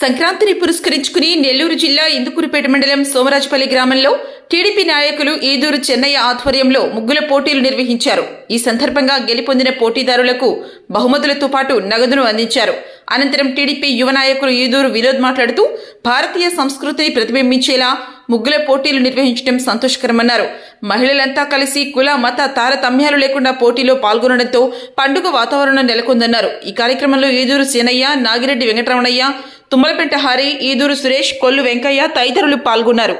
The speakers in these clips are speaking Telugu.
సంక్రాంతిని పురస్కరించుకుని నెల్లూరు జిల్లా ఇందుకూరుపేట మండలం సోమరాజపల్లి గ్రామంలో టీడీపీ నాయకులు ఈదూరు చెన్నయ్య ఆధ్వర్యంలో ముగ్గుల పోటీలు నిర్వహించారు. ఈ సందర్భంగా గెలుపొందిన పోటీదారులకు బహుమతులతో పాటు నగదును అందించారు. అనంతరం టీడీపీ యువ నాయకులు ఈదూరు వినోద్ మాట్లాడుతూ భారతీయ సంస్కృతిని ప్రతిబింబించేలా ముగ్గుల పోటీలు నిర్వహించడం సంతోషకరమన్నారు. మహిళలంతా కలిసి కుల మత తారతమ్యాలు లేకుండా పోటీలో పాల్గొనడంతో పండుగ వాతావరణం నెలకొందన్నారు. ఈ కార్యక్రమంలో ఈదూరు సేనయ్య నాగిరెడ్డి వెంకటరమణయ్య తుమ్మలపెంట హరి ఈదూరు సురేష్ కొల్లు వెంకయ్య తదితరులు పాల్గొన్నారు.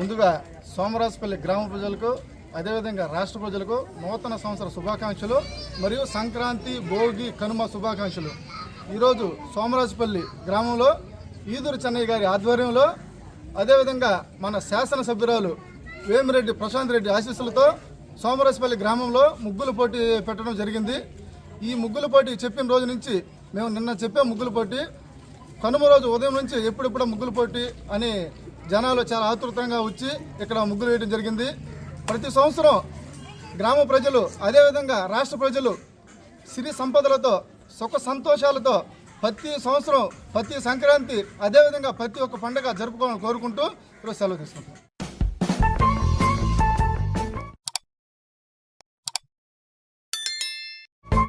ముందుగా సోమరాజపల్లి గ్రామ ప్రజలకు అదేవిధంగా రాష్ట్ర ప్రజలకు నూతన సంవత్సర శుభాకాంక్షలు మరియు సంక్రాంతి భోగి కనుమ శుభాకాంక్షలు. ఈరోజు సోమరాజుపల్లి గ్రామంలో ఈదురు చెన్నయ్య గారి ఆధ్వర్యంలో అదేవిధంగా మన శాసనసభ్యురాలు వేమిరెడ్డి ప్రశాంత్ రెడ్డి ఆశీస్సులతో సోమరాజుపల్లి గ్రామంలో ముగ్గుల పోటీ పెట్టడం జరిగింది. ఈ ముగ్గుల పోటీ చెప్పిన రోజు నుంచి మేము నిన్న చెప్పే ముగ్గుల పోటీ కనుమ రోజు ఉదయం నుంచి ఎప్పుడెప్పుడు ముగ్గులు పోటీ అని జనాలు చాలా ఆతృతంగా వచ్చి ఇక్కడ ముగ్గులు వేయడం జరిగింది. ప్రతి సంవత్సరం గ్రామ ప్రజలు అదేవిధంగా రాష్ట్ర ప్రజలు సిరి సంపదలతో సుఖ సంతోషాలతో ప్రతి సంవత్సరం ప్రతి సంక్రాంతి అదేవిధంగా ప్రతి ఒక్క పండుగ జరుపుకోవాలని కోరుకుంటూ ఈరోజు సెలవు తీసుకుంటాం